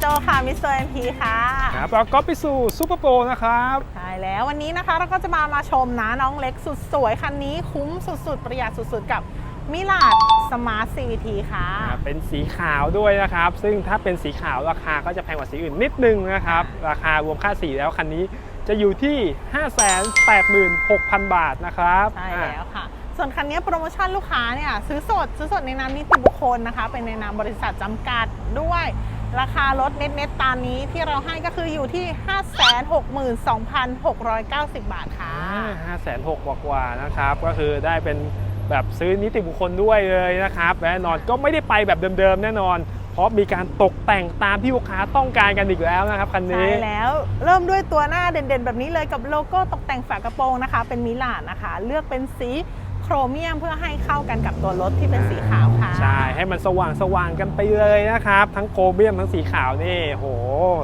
โจค่ะ มิสเตอร์เอ็มพีค่ะ ครับเราก็ไปสู่ซูเปอร์โปรนะครับ ใช่แล้ววันนี้นะคะเราก็จะมามาชมนะน้องเล็กสุดสวยคันนี้คุ้มสุดๆ ประหยัดสุดๆ กับมิลาดสมาร์ท CVT ค่ะ อ่าเป็นสีขาวด้วยนะครับ ซึ่งถ้าเป็นสีขาวราคาก็จะแพงกว่าสีอื่นนิดนึงนะครับ ราคารวมค่าสีแล้วคันนี้จะอยู่ที่ 586,000 บาทนะครับใช่อ่า แล้วค่ะ ส่วนคันนี้โปรโมชั่นลูกค้าเนี่ยซื้อสด ซื้อสดในนามนิติบุคคลนะคะ เป็นในนามบริษัทจำกัดด้วย ราคารถเน็ตๆตามนี้ที่เราให้ก็คืออยู่ที่ 562,690 บาทค่ะห้าแสนหกกว่าๆนะครับ ก็คือได้เป็นแบบซื้อนิติบุคคลด้วยเลยนะครับและแน่นอนก็ไม่ได้ไปแบบเดิมๆ แน่นอน เพราะมีการตกแต่งตามที่ลูกค้าต้องการกันอีกแล้วนะครับคันใช่นี้แล้วเริ่มด้วยตัวหน้าเด่นๆ แบบนี้เลยกับโลโก้ตกแต่งฝากระโปรงนะคะ เป็นมิลานนะคะ เลือกเป็นสี โครเมียมเพื่อให้เข้ากันกับตัวรถที่เป็นสีขาวค่ะ ใช่ ให้มันสว่างสว่างๆกันไปเลยนะครับ ทั้งโครเมียมทั้งสีขาวนี่โห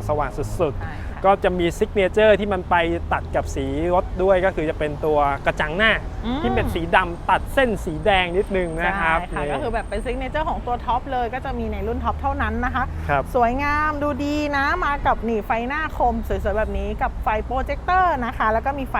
สว่างสุดใช่ค่ะๆ ก็จะมีซิกเนเจอร์ที่มันไปตัดกับสีรถด้วยก็คือจะเป็นตัวกระจังหน้า อืม ที่เป็นสีดำตัดเส้นสีแดงนิดนึงนะครับใช่ค่ะนี่ก็คือแบบเป็นซิกเนเจอร์ของตัวท็อปเลยก็จะมีในรุ่นท็อปเท่านั้นนะคะ ครับ สวยงามดูดีนะมากับนี่ไฟหน้าคมสวยๆแบบนี้กับไฟโปรเจคเตอร์นะคะ แล้วก็มีไฟ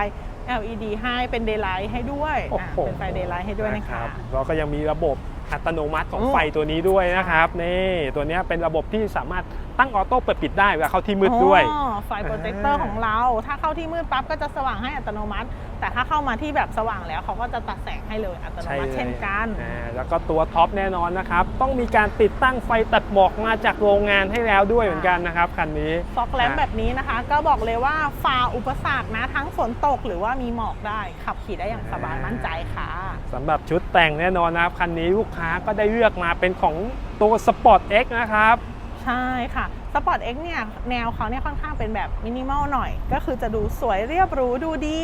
LED ให้เป็นเดย์ไลท์ให้ด้วยโอ้อะโห เป็นไฟเดย์ไลท์ให้ด้วยนะคะรับแล้วก็ยังมีระบบอัตโนมัติของโอ้ไฟตัวนี้ด้วยนะครับนี่ตัวเนี้ยเป็นระบบที่สามารถ ตั้งออโต้เปิดปิดได้เวลาเข้าที่มืดด้วยอ๋อไฟโปรเจคเตอร์อ่าของเรา ถ้าเข้าที่มืดปั๊บก็จะสว่างให้อัตโนมัติ แต่ถ้าเข้ามาที่แบบสว่างแล้วเขาก็จะตัดแสงให้เลยอัตโนมัติเช่นกันอ่าแล้วก็ตัวท็อปแน่นอนนะครับ ต้องมีการติดตั้งไฟตัดหมอกมาจากโรงงานให้แล้วด้วยเหมือนกันนะครับคันนี้ฟอกแลมป์แบบนี้นะคะ ก็บอกเลยว่าฝ่าอุปสรรคนะทั้งฝนตกหรือว่ามีหมอกได้ ขับขี่ได้อย่างสบายมั่นใจค่ะสำหรับชุดแต่งแน่นอนนะครับคันนี้ลูกค้าก็ได้เลือกมาเป็นของตัว Sport X นะครับ ใช่ค่ะ Sport X เนี่ยแนวเขาเนี่ยค่อนข้างเป็นแบบมินิมอลหน่อย ก็คือจะดูสวยเรียบรู้ดูดี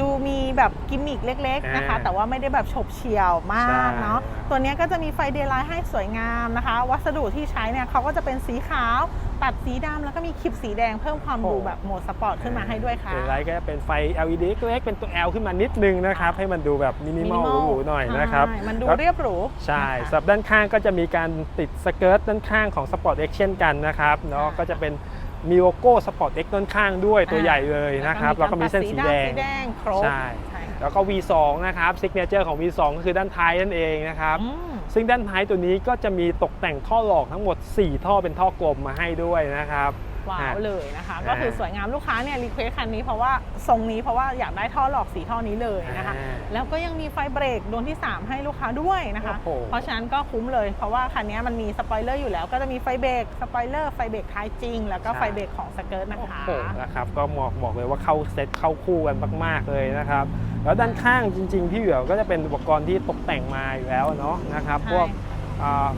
ดูมีแบบกิมมิกเล็ก ๆนะคะอ่าแต่ว่าไม่ได้แบบฉบเฉี่ยวมากใช่เนาะตัวเนี้ยก็จะมีไฟเดย์ไลท์ให้สวยงามนะคะ วัสดุที่ใช้เนี่ยเขาก็จะเป็นสีขาวตัดสีดำแล้วก็มีคลิปสีแดงเพิ่มความดูแบบโหมดสปอร์ตขึ้นมาให้ด้วยค่ะเป็นไรก็จะเป็นไฟ LED เล็กๆเป็นตัว L ขึ้นมานิดนึงนะครับ ให้มันดูแบบมินิมอล minimal หรูๆหน่อยนะครับใช่มันดูแล้วเรียบหรู ใช่นะคะสำหรับด้านข้างก็จะมีการติดสเกิร์ตด้านข้างของ Sport X เช่นกันนะครับเนาะค่ะก็จะเป็น มีโลโก้ Sport X ด้านข้างด้วยตัวใหญ่เลยนะครับ แล้วก็มีเส้นสีแดงสีแดงครบใช่ใช่ค่ะแล้วก็ V2 นะครับซิกเนเจอร์ของ V2 ก็คือด้านท้ายนั่นเองนะครับอืมซึ่งด้านท้ายตัวนี้ก็จะมีตกแต่งท่อหลอกทั้งหมด 4 ท่อเป็นท่อกลมมาให้ด้วยนะครับ ว้าอะวเลยนะคะอ่าก็คือสวยงามลูกค้าเนี่ยรีเควสคันนี้เพราะว่าทรงนี้เพราะว่าอยากได้ท่อหลอกสีท่อนี้เลยนะคะอ่าแล้วก็ยังมีไฟเบรกดวงที่ 3 ให้ลูกค้าด้วยนะคะโอ้โหเพราะฉะนั้นก็คุ้มเลย เพราะว่าคันนี้มันมีสปอยเลอร์อยู่แล้ว ก็จะมีไฟเบรกสปอยเลอร์ไฟเบรกท้ายจริง แล้วก็ไฟเบรกของสเกิร์ตนะคะโอ้โหนะครับก็บอกบอกเลยว่าเข้าเซ็ตเข้าคู่กันมาก ๆเลยนะครับแล้วด้านข้างจริงๆที่เหลือก็จะเป็นอุปกรณ์ที่ตกแต่งมาอยู่แล้วเนาะนะครับใช่พวกอ่า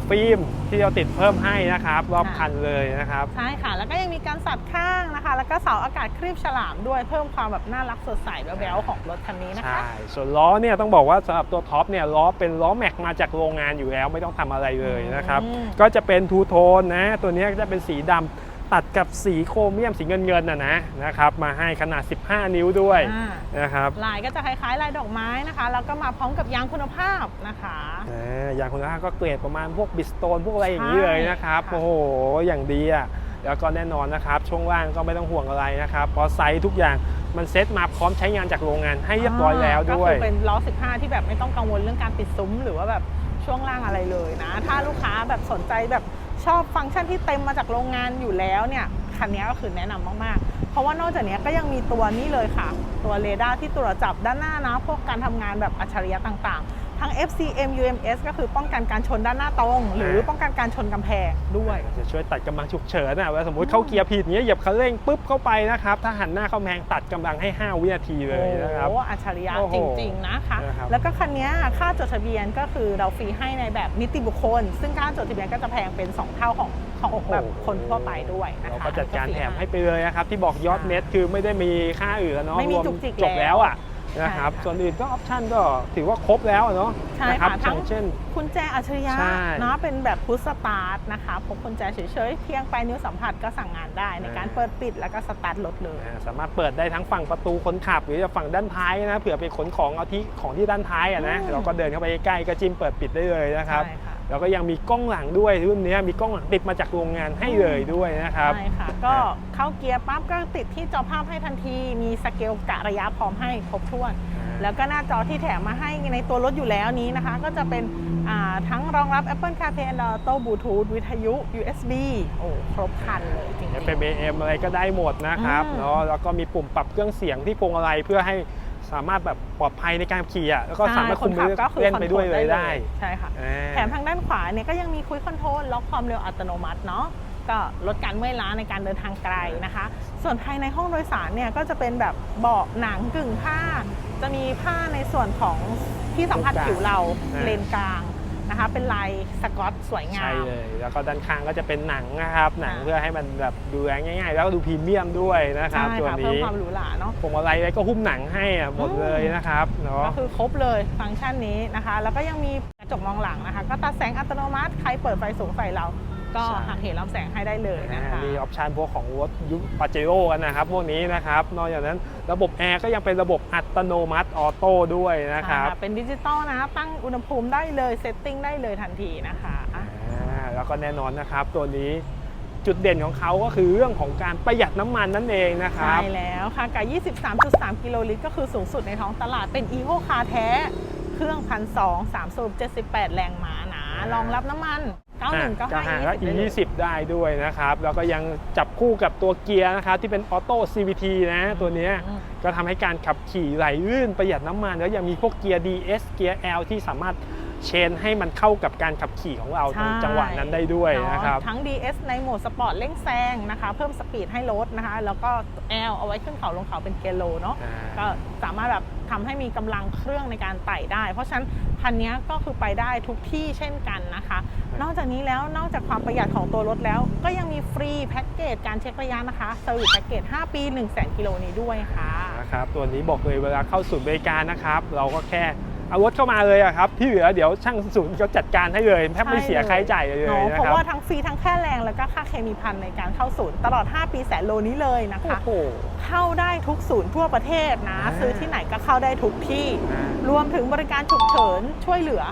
ฟิล์มที่เราติดเพิ่มให้นะครับรอบค่ะคันเลยนะครับ ใช่ค่ะ แล้วก็ยังมีการสัดข้างนะคะ แล้วก็เสาอากาศครีบฉลามด้วยเพิ่มความแบบน่ารักสดใสแบ๊วๆของรถคันนี้นะคะ ใช่ ส่วนล้อเนี่ยต้องบอกว่าสำหรับตัวท็อปเนี่ยล้อเป็นล้อแม็กมาจากโรงงานอยู่แล้วไม่ต้องทำอะไรเลยนะครับอืมก็จะเป็นทูโทนนะ ตัวเนี้ยก็จะเป็นสีดำ ตัดกับสีโครเมียมสีเงินเงินๆนะนะนะครับมาให้ขนาด 15 นิ้วด้วยอ่า นะครับลายก็จะคล้ายๆลายดอกไม้นะคะแล้วก็มาพร้อมกับยางคุณภาพนะคะ อ่าอย่างคุณภาพก็เกรดประมาณพวกบิสโตนพวกอะไรอย่างนี้เลยนะครับใช่ค่ะ โอ้โหอย่างดีอะแล้วก็แน่นอนนะครับ ช่วงล่างก็ไม่ต้องห่วงอะไรนะครับเพราะไซส์ทุกอย่างมันเซ็ตมาพร้อมใช้งานจากโรงงานให้เรียบร้อยแล้วด้วย ก็คือเป็นล้อ 15 ที่แบบไม่ต้องกังวลเรื่องการติดซุ้ม หรือว่าแบบช่วงล่างอะไรเลยนะ ถ้าลูกค้าแบบสนใจแบบ ชอบฟังก์ชันที่เต็มมาจากโรงงานอยู่แล้วเนี่ยคันนี้ก็คือแนะนำมากๆ เพราะว่านอกจากนี้ก็ยังมีตัวนี้เลยค่ะ ตัวเรดาร์ที่ตรวจจับด้านหน้านะพวกการทำงานแบบอัจฉริยะต่างๆ ทั้ง FCM UMS ก็คือป้องกันการชนด้านหน้าตรง หรือป้องกันการชนกำแพงด้วย จะช่วยตัดกำลังฉุกเฉินนะเวลาสมมติเข้าเกียร์ผิดเนี้ยเหยียบคันเร่งปุ๊บเข้าไปนะครับ ถ้าหันหน้าเข้าแมงตัดกำลังให้ 5 วินาทีเลยนะครับโอ้อัจฉริยะโอ้โหจริง ๆ นะคะนะครับแล้วก็คันนี้ค่าจดทะเบียนก็คือเราฟรีให้ในแบบนิติบุคคล ซึ่งค่าจดทะเบียนก็จะแพงเป็น 2 เท่าของของแบบคนทั่วไปด้วยนะคะเราก็จัดการแถมให้ไปเลยนะครับที่บอกยอดเน็ตคือไม่ได้มีค่าอื่นแล้วเนาะไม่มีรวจุกจิกจบแล้วอะแล้ว นะครับใช่ค่ะส่วนอื่นก็ออปชั่นก็ถือว่าครบแล้วอะเนาะใช่นะครัค่ะอทั้ย่างงเช่นคุณแจอัจฉริยะใช่เนาะเป็นแบบพุชสตาร์ทนะคะพกกุญแจเฉยๆเพียงไปลายนิ้วสัมผัสก็สั่งงานได้ในการอ่าเปิดปิดแล้วก็สตาร์ทรถเลยอ่าสามารถเปิดได้ทั้งฝั่งประตูคนขับ หรือจะฝั่งด้านท้ายนะเผื่อไปขนของเอาที่ของที่ด้านท้ายอะนะอืมเราก็เดินเข้าไปใกล้ๆก็จิ้มเปิดปิดได้เลยนะครับใช่ค่ะ แล้วก็ยังมีกล้องหลังด้วยรุ่นนี้มีกล้องหลังติดมาจากโรงงานให้เลยด้วยนะครับใช่ค่ะก็เข้าเกียร์ปั๊บก็ติดที่จอภาพให้ทันที มีสเกลกะระยะพร้อมให้ครบถ้วน แล้วก็หน้าจอที่แถมมาให้ในตัวรถอยู่แล้วนี้นะคะ ก็จะเป็นอ่าทั้งรองรับ Apple CarPlay and Auto Bluetooth วิทยุ USB โอ้ครบครันเลยจริงเป็น AM อะไรก็ได้หมดนะครับอืมเนาะแล้วก็มีปุ่มปรับเครื่องเสียงที่พวงมาลัยเพื่อให้ สามารถแบบปลอดภัยในการขี่อะแล้วก็สามารถใช่คุมนขับก็คือเล่นไปด้วยคอเลโทรยได้ใช่ค่ะอ่าแถมทางด้านขวาเนี่ยก็ยังมีคุยคอนโทรลล็อกความเร็วอัตโนมัติเนาะก็ลดการเมื่อยล้าในการเดินทางไกลนะคะ ส่วนภายในห้องโดยสารเนี่ยก็จะเป็นแบบเบาะหนังกึ่งผ้า จะมีผ้าในส่วนของที่สัมผัสผิวเราเลนกลาง นะคะ เป็นลายสกอตสวยงาใช่มเลย แล้วก็ด้านข้างก็จะเป็นหนังนะครับ หนังค่ะเพื่อให้มันแบบดูแลง่ายๆ แล้วก็ดูพรีเมียมด้วยนะครับใช่ตัวค่ะเพิ่มนี้ความหรูหราเนาะพวงมาลัยอะไรก็หุ้มหนังให้อะหมดเลยนะครับเนาะก็คือครบเลยฟังก์ชันนี้นะคะ แล้วก็ยังมีกระจกมองหลังนะคะ ก็ตัดแสงอัตโนมัติใครเปิดไฟสูงใส่เรา ก็ใช่หักเหรับแสงให้ได้เลยนะคะมีออปชันพวกของรถยุคปาเจโร่กันนะครับพวกนี้นะครับนอกจากนั้นระบบแอร์ก็ยังเป็นระบบอัตโนมัติออโต้ด้วยนะครับอ่าเป็นดิจิตอลนะตั้งอุณหภูมิได้เลยเซตติ้งได้เลยทันทีนะคะอะอ่าแล้วก็แน่นอนนะครับตัวนี้จุดเด่นของเขาก็คือเรื่องของการประหยัดน้ำมันนั่นเองนะคใช่รับแล้วค่ะกับ 23.3 กิโลลิตร ก็คือสูงสุดในท้องตลาดเป็น e ีโคคาร์แท้ เครื่องพันสองสามสูบ78 แรงม้านะรองรับน้ำมัน 91ก็95หาก็20ได้เลย E20 ได้ด้วยนะครับ แล้วก็ยังจับคู่กับตัวเกียร์นะครับที่เป็นออโต้ CVT นะตัวเนี้ยอืมก็ทำให้การขับขี่ไหลลื่นประหยัดน้ำมัน แล้วยังมีพวกเกียร์ DS เกียร์ L ที่สามารถเชนให้มันเข้ากับการขับขี่ของเราตรงจังหวะนั้นได้ด้วยนะครับเาทั้ง DS ในโหมดสปอร์ตเร่งแซงนะคะ เพิ่มสปีดให้รถนะคะ แล้วก็ L เอาไว้ขึ้นเขาลงเขาเป็นเกียร์โลเนาะอ่าก็สามารถแบบทำให้มีกำลังเครื่องในการไต่ได้ เพราะฉะนั้นคันนี้ก็คือไปได้ทุกที่เช่นกันนะคะ นอกจากนี้แล้วนอกจากความประหยัดของตัวรถแล้ว ก็ยังมีฟรีแพ็กเกจการเช็คระยะนะคะเซอร์วิสแพ็กเกจ5 ปี1 0 0 0 0 0กิโลนี้ด้วยค่ะนะครับตัวนี้บอกเลยเวลาเข้าศูนย์บริการนะครับ เราก็แค่เอารถเข้ามาเลยอะครับที่เหลือเดี๋ยวช่างศูนย์เขาจัดการให้เลยแทบไม่เสียค่าใช้จ่ายเลยเนาะนะเพครัราะบว่าทั้งฟรีทั้งแค่แรงแล้วก็ค่าเคมีพันในการเข้าศูนย์ตลอด 5 ปีแสนโลนี้เลยนะโอ้คะโหเข้าได้ทุกศูนย์ทั่วประเทศนะอ่าซื้อที่ไหนก็เข้าได้ทุกที่อ่ารวมถึงบริการฉุกเฉินช่วยเหลือ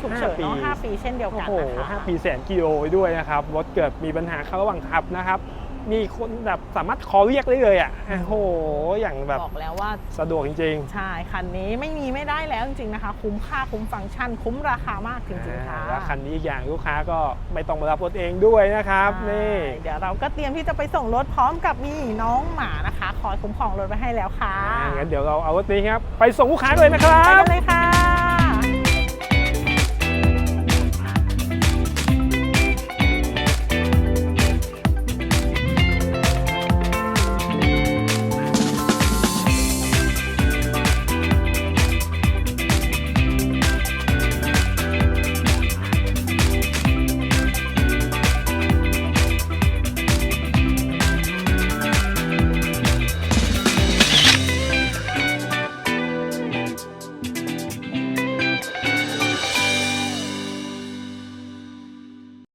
ฉุกเฉินห้าปีเนาะ5ปีเช่นเดียวโอ้กันโหนะคะห้าปีแสนกิโลไปด้วยนะครับรถเกิดมีปัญหาเข้าระหว่างขับนะครับมีคนแบบสามารถคอเรียกได้เลยอะ โอ้โห อย่างแบบบอกแล้วว่าสะดวกจริงใช่ คันนี้ไม่มีไม่ได้แล้วจริงๆนะคะ คุ้มค่าคุ้มฟังก์ชัน คุ้มราคามากจๆริงๆค่ะอ่าแล้วคันนี้อีกอย่างลูกค้าก็ไม่ต้องมารับรถเองด้วยนะครับ นี่ใช่เดี๋ยวเราก็เตรียมที่จะไปส่งรถพร้อมกับมีน้องหมานะคะ คอยคุ้มครองรถไว้ให้แล้วค่ะอ่างั้นเดี๋ยวเราเอารถนี้ครับ ไปส่งลูกค้าเลยนะครัไปบกันเลยค่ะ